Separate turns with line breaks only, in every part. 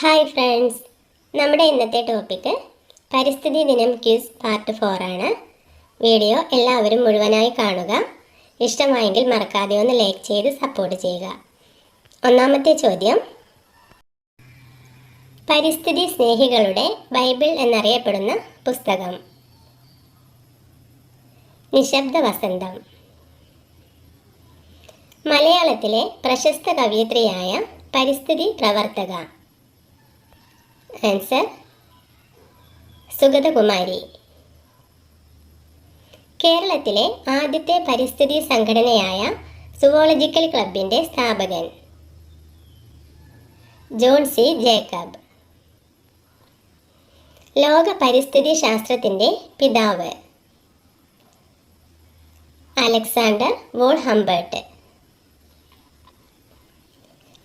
Hi friends. നമ്മുടെ ഇന്നത്തെ topic പരിസ്ഥിതി ദിനം ക്യൂസ് പാർട്ട് ഫോർ ആണ്. വീഡിയോ എല്ലാവരും മുഴുവനായി കാണുക. ഇഷ്ടമായെങ്കിൽ മറക്കാതെ ഒന്ന് ലൈക്ക് ചെയ്ത് സപ്പോർട്ട് ചെയ്യുക. ഒന്നാമത്തെ ചോദ്യം. പരിസ്ഥിതി സ്നേഹികളുടെ ബൈബിൾ എന്നറിയപ്പെടുന്ന പുസ്തകം. നിശബ്ദ വസന്തം. മലയാളത്തിലെ പ്രശസ്ത കവിയത്രിയായ പരിസ്ഥിതി പ്രവർത്തക. ആൻസർ സുഗതകുമാരി. കേരളത്തിലെ ആദ്യത്തെ പരിസ്ഥിതി സംഘടനയായ സുവോളജിക്കൽ ക്ലബിന്റെ സ്ഥാപകൻ. John C. ജേക്കബ്. ലോക പരിസ്ഥിതി ശാസ്ത്രത്തിന്റെ പിതാവ്. Alexander von Humboldt.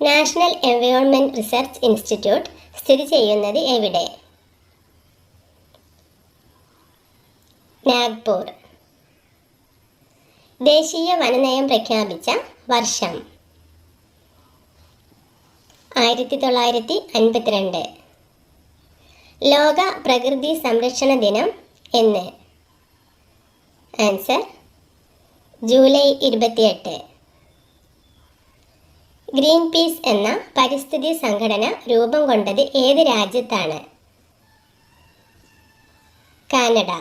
National environment research institute സ്ഥിതി ചെയ്യുന്നത് എവിടെ? നാഗ്പൂർ. ദേശീയ വനനയം പ്രഖ്യാപിച്ച വർഷം ആയിരത്തി തൊള്ളായിരത്തി അൻപത്തിരണ്ട് ലോക പ്രകൃതി സംരക്ഷണ ദിനം എന്ന്. ആൻസർ ജൂലൈ ഇരുപത്തിയെട്ട്. ഗ്രീൻ പീസ് എന്ന പരിസ്ഥിതി സംഘടന രൂപം കൊണ്ടത് ഏത് രാജ്യത്താണ്? കാനഡ.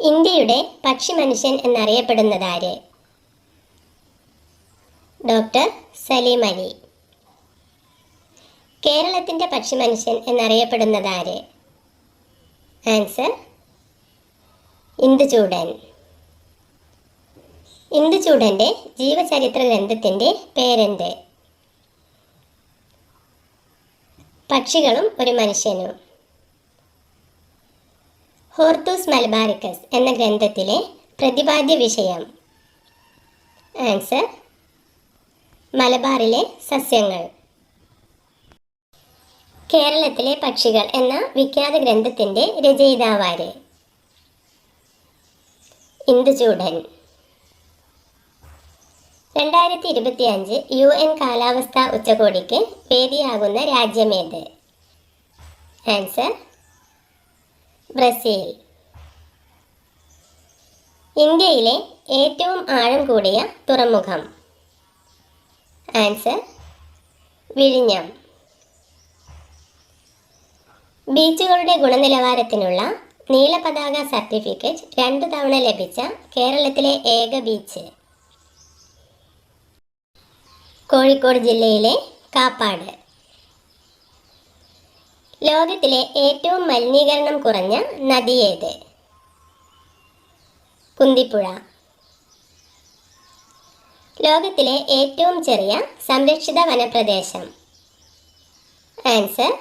ഇന്ത്യയുടെ പക്ഷി മനുഷ്യൻ എന്നറിയപ്പെടുന്നതാര് ഡോക്ടർ സലീം അലി. കേരളത്തിന്റെ പക്ഷി മനുഷ്യൻ എന്നറിയപ്പെടുന്നതാര് ആൻസർ ഇന്ദുചൂടൻ. ഇന്ദുചൂടന്റെ ജീവചരിത്ര ഗ്രന്ഥത്തിന്റെ പേരെന്ത്? പക്ഷികളും ഒരു മനുഷ്യനും. ഹോർത്തൂസ് മലബാറിക്കസ് എന്ന ഗ്രന്ഥത്തിലെ പ്രതിപാദ്യ വിഷയം. ആൻസർ മലബാറിലെ സസ്യങ്ങൾ. കേരളത്തിലെ പക്ഷികൾ എന്ന വിഖ്യാത ഗ്രന്ഥത്തിന്റെ രചയിതാവാര്. ഇന്ദുചൂടൻ രണ്ടായിരത്തി ഇരുപത്തി അഞ്ച് യു എൻ കാലാവസ്ഥാ ഉച്ചകോടിക്ക് വേദിയാകുന്ന രാജ്യമേത് ആൻസർ ബ്രസീൽ. ഇന്ത്യയിലെ ഏറ്റവും ആഴം കൂടിയ തുറമുഖം. ആൻസർ വിഴിഞ്ഞം. ബീച്ചുകളുടെ ഗുണനിലവാരത്തിനുള്ള നീലപതാക സർട്ടിഫിക്കറ്റ് രണ്ടു തവണ ലഭിച്ച കേരളത്തിലെ ഏക ബീച്ച്. കോഴിക്കോട് ജില്ലയിലെ കാപ്പാട്. ലോകത്തിലെ ഏറ്റവും മലിനീകരണം കുറഞ്ഞ നദി ഏത്? കുന്തിപ്പുഴ ലോകത്തിലെ ഏറ്റവും ചെറിയ സംരക്ഷിത വനപ്രദേശം. Answer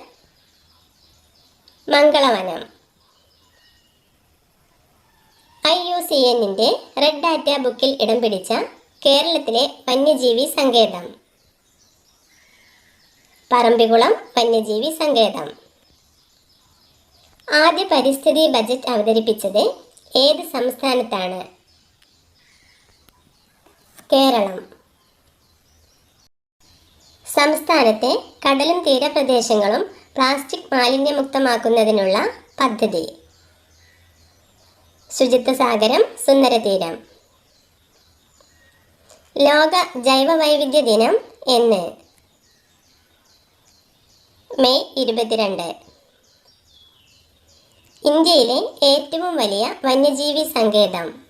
Mangalavanam. I U C എന്നിന്റെ റെഡ് ഡാറ്റ ബുക്കിൽ ഇടം പിടിച്ച കേരളത്തിലെ വന്യജീവി സങ്കേതം. പറമ്പിക്കുളം വന്യജീവി സങ്കേതം. ആദ്യ പരിസ്ഥിതി ബജറ്റ് അവതരിപ്പിച്ചത് ഏത് സംസ്ഥാനത്താണ്? കേരളം. സംസ്ഥാനത്തെ കടലും തീരപ്രദേശങ്ങളും പ്ലാസ്റ്റിക് മാലിന്യമുക്തമാക്കുന്നതിനുള്ള പദ്ധതി. ശുചിത്വ സാഗരം സുന്ദരതീരം. ലോക ജൈവ വൈവിധ്യ ദിനം എന്ന്. മെയ് ഇരുപത്തിരണ്ട്. ഇന്ത്യയിലെ ഏറ്റവും വലിയ വന്യജീവി സങ്കേതം.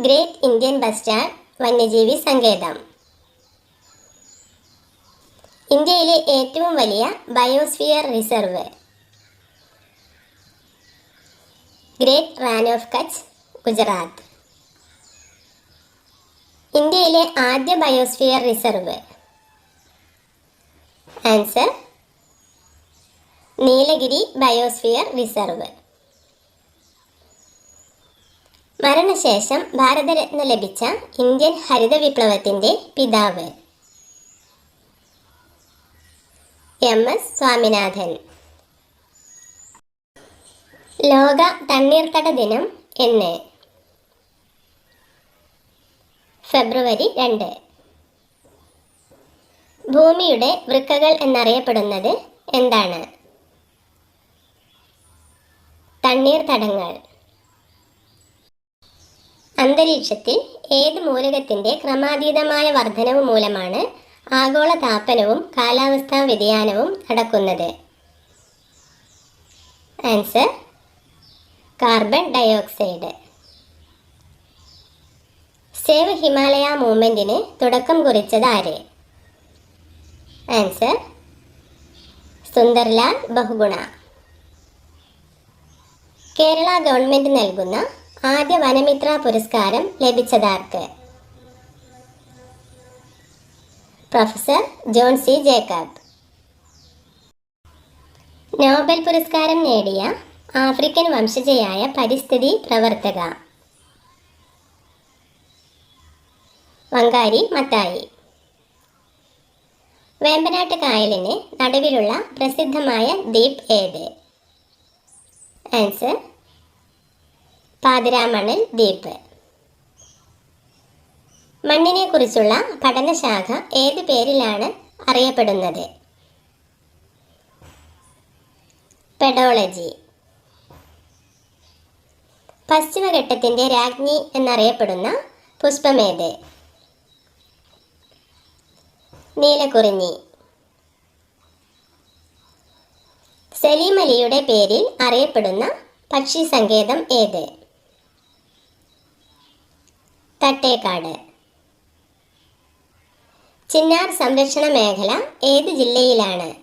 ഗ്രേറ്റ് ഇന്ത്യൻ ബസ്റ്റാർഡ് വന്യജീവി സങ്കേതം. ഇന്ത്യയിലെ ഏറ്റവും വലിയ biosphere reserve. Great Rann of Kutch Gujarat. ഇന്ത്യയിലെ ആദ്യ biosphere reserve. Answer Nilgiri biosphere reserve. മരണശേഷം ഭാരതരത്ന ലഭിച്ച ഇന്ത്യൻ ഹരിത വിപ്ലവത്തിന്റെ പിതാവ്. M S Swaminathan. ലോക തണ്ണീർത്തട ദിനം എന്ന്. ഫെബ്രുവരി രണ്ട്. ഭൂമിയുടെ വൃക്കകൾ എന്നറിയപ്പെടുന്നത് എന്താണ്? തണ്ണീർത്തടങ്ങൾ അന്തരീക്ഷത്തിൽ ഏത് മൂലകത്തിന്റെ ക്രമാതീതമായ വർധനവ് മൂലമാണ് ആഗോള താപനവും കാലാവസ്ഥാ വ്യതിയാനവും നടക്കുന്നത്? Answer carbon dioxide save Himalaya മൂവ്മെന്റിന് തുടക്കം കുറിച്ചത് ആര്? ആൻസർ സുന്ദർലാൽ ബഹുഗുണ. കേരള ഗവൺമെന്റ് നൽകുന്ന ആദ്യ വനമിത്ര പുരസ്കാരം ലഭിച്ചതാർക്ക്? Professor John C Jacob. Nobel പുരസ്കാരം നേടിയ ആഫ്രിക്കൻ വംശജയായ പരിസ്ഥിതി പ്രവർത്തക. വങ്കാരി മത്തായി. വേമ്പനാട്ട് കായലിന് നടുവിലുള്ള പ്രസിദ്ധമായ ദ്വീപ് ഏത്? ആൻസർ പാതിരാമണൽ ദ്വീപ്. മണ്ണിനെ കുറിച്ചുള്ള പഠനശാഖ ഏത് പേരിലാണ് അറിയപ്പെടുന്നത്? പെഡോളജി പശ്ചിമഘട്ടത്തിന്റെ രാജ്ഞി എന്നറിയപ്പെടുന്ന പുഷ്പമേത് നീലക്കുറിഞ്ഞി. സലീം അലിയുടെ പേരിൽ അറിയപ്പെടുന്ന പക്ഷി സങ്കേതം ഏത്? തട്ടേക്കാട്. ചിന്നാർ സംരക്ഷണ മേഖല ഏത് ജില്ലയിലാണ്?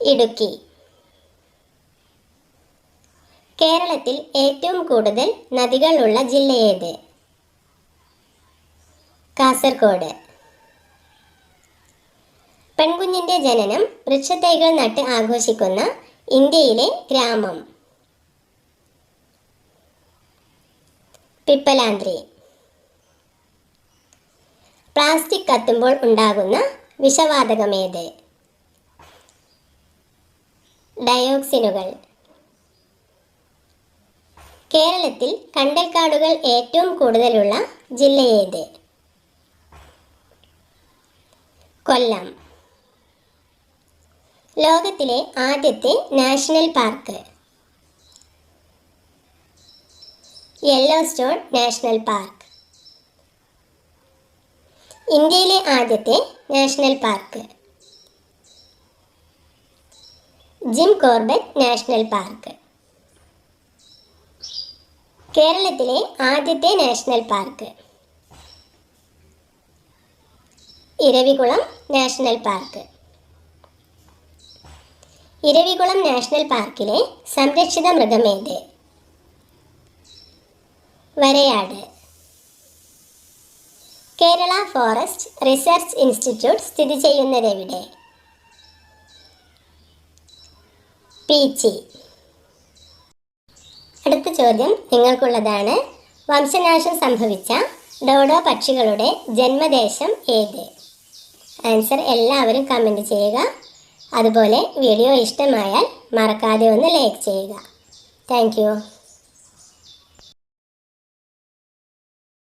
ഇടുക്കി. കേരളത്തിൽ ഏറ്റവും കൂടുതൽ നദികളുള്ള ജില്ല ഏത്? കാസർഗോഡ്. പെൺകുഞ്ഞിന്റെ ജനനം വൃക്ഷത്തൈകൾ നട്ട് ആഘോഷിക്കുന്ന ഇന്ത്യയിലെ ഗ്രാമം. പിപ്പലാന്ത്രി. പ്ലാസ്റ്റിക് കത്തുമ്പോൾ ഉണ്ടാകുന്ന വിഷവാതകമേത്? ഡയോക്സിനുകൾ. കേരളത്തിൽ കണ്ടൽക്കാടുകൾ ഏറ്റവും കൂടുതലുള്ള ജില്ല ഏത് കൊല്ലം. ലോകത്തിലെ ആദ്യത്തെ national park. Yellowstone national park. ഇന്ത്യയിലെ ആദ്യത്തെ national park. Jim Corbett national park. കേരളത്തിലെ ആദ്യത്തെ national park. Eravikulam national park. Eravikulam national പാർക്കിലെ സംരക്ഷിത മൃഗമേത് വരയാട്. കേരള ഫോറസ്റ്റ് റിസർച്ച് ഇൻസ്റ്റിറ്റ്യൂട്ട് സ്ഥിതി ചെയ്യുന്നത് എവിടെ? പീച്ചി. അടുത്ത ചോദ്യം നിങ്ങൾക്കുള്ളതാണ്. വംശനാശം സംഭവിച്ച ഡോഡോ പക്ഷികളുടെ ജന്മദേശം ഏത്? ആൻസർ എല്ലാവരും കമന്റ് ചെയ്യുക. അതുപോലെ വീഡിയോ ഇഷ്ടമായാൽ മറക്കാതെ ഒന്ന് ലൈക്ക് ചെയ്യുക. താങ്ക്